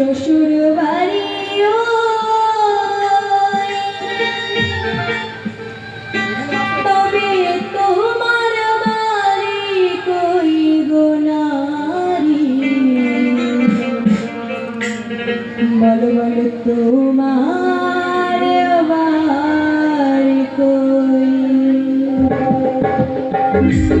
শ্বশুর বাড়ি তবে তোমার বাড়ি কই গো নারী? বলো বলো, তোমার বাড়ি কই? বাবার বাড়ি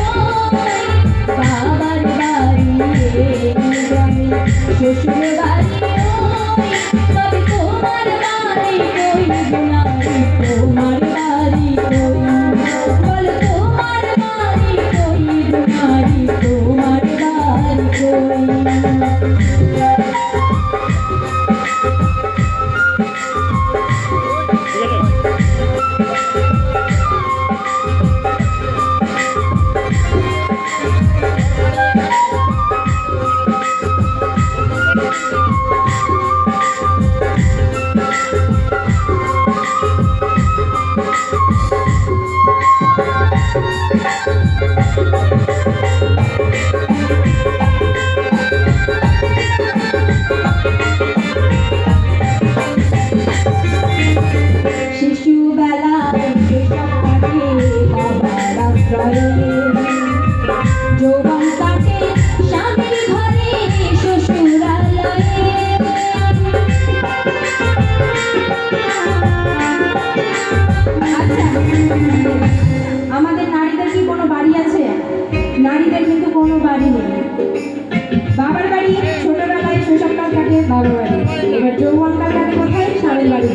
বাবার বাড়ি, ছোটবেলায় শৈশবকাল থাকে, বাবার বাড়ি। এবার যৌবনকাল থাকে কোথায়? স্বামীর বাড়ি।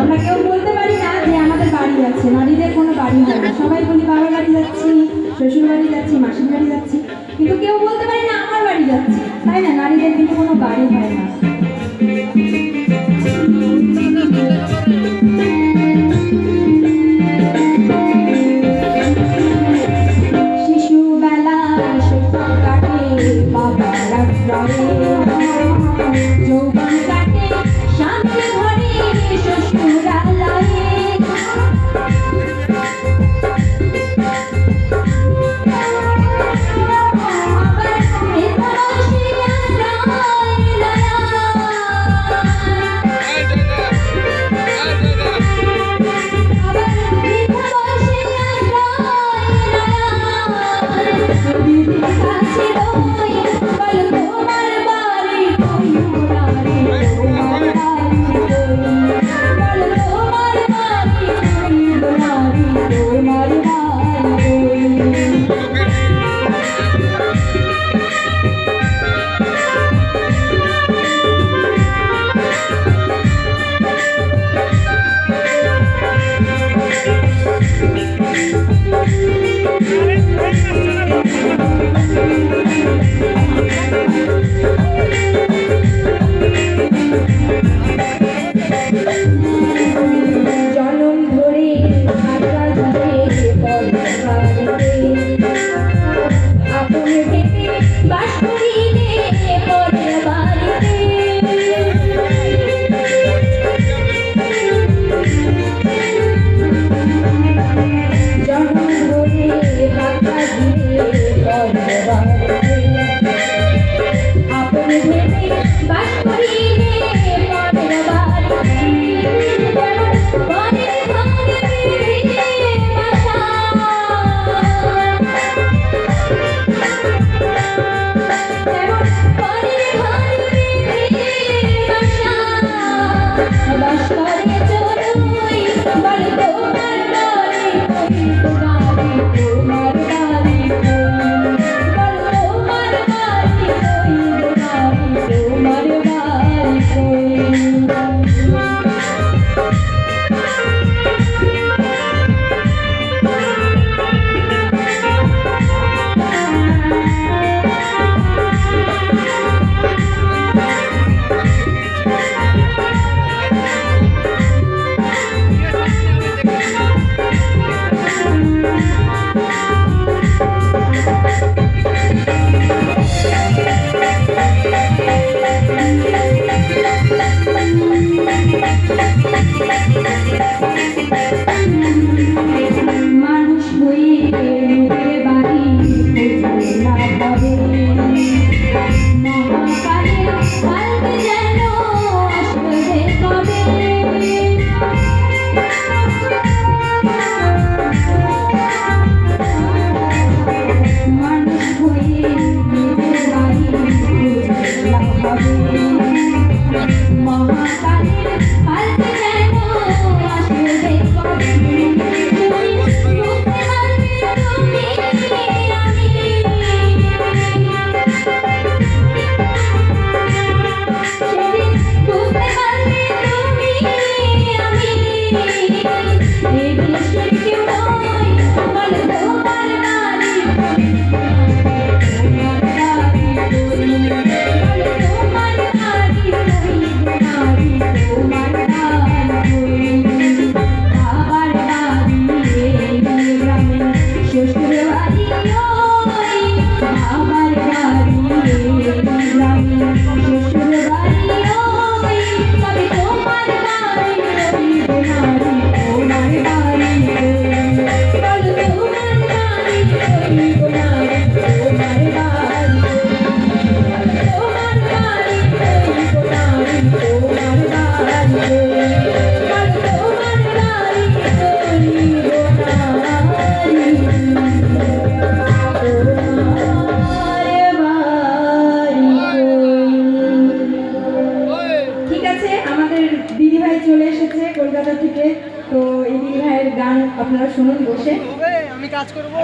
আমরা কেউ বলতে পারি না যে আমাদের বাড়ি আছে নারীদের কোনো বাড়ি হয় না। সবাই বলি বাবার বাড়ি যাচ্ছি, শ্বশুর বাড়ি যাচ্ছি, মাসির বাড়ি যাচ্ছি। কিন্তু কেউ বলতে পারি না আমার বাড়ি যাচ্ছি। তাই না? নারীদের কিন্তু কোনো বাড়ি হয় না। বাবার আপনারা শুনুন বসে। আমি কাজ করব।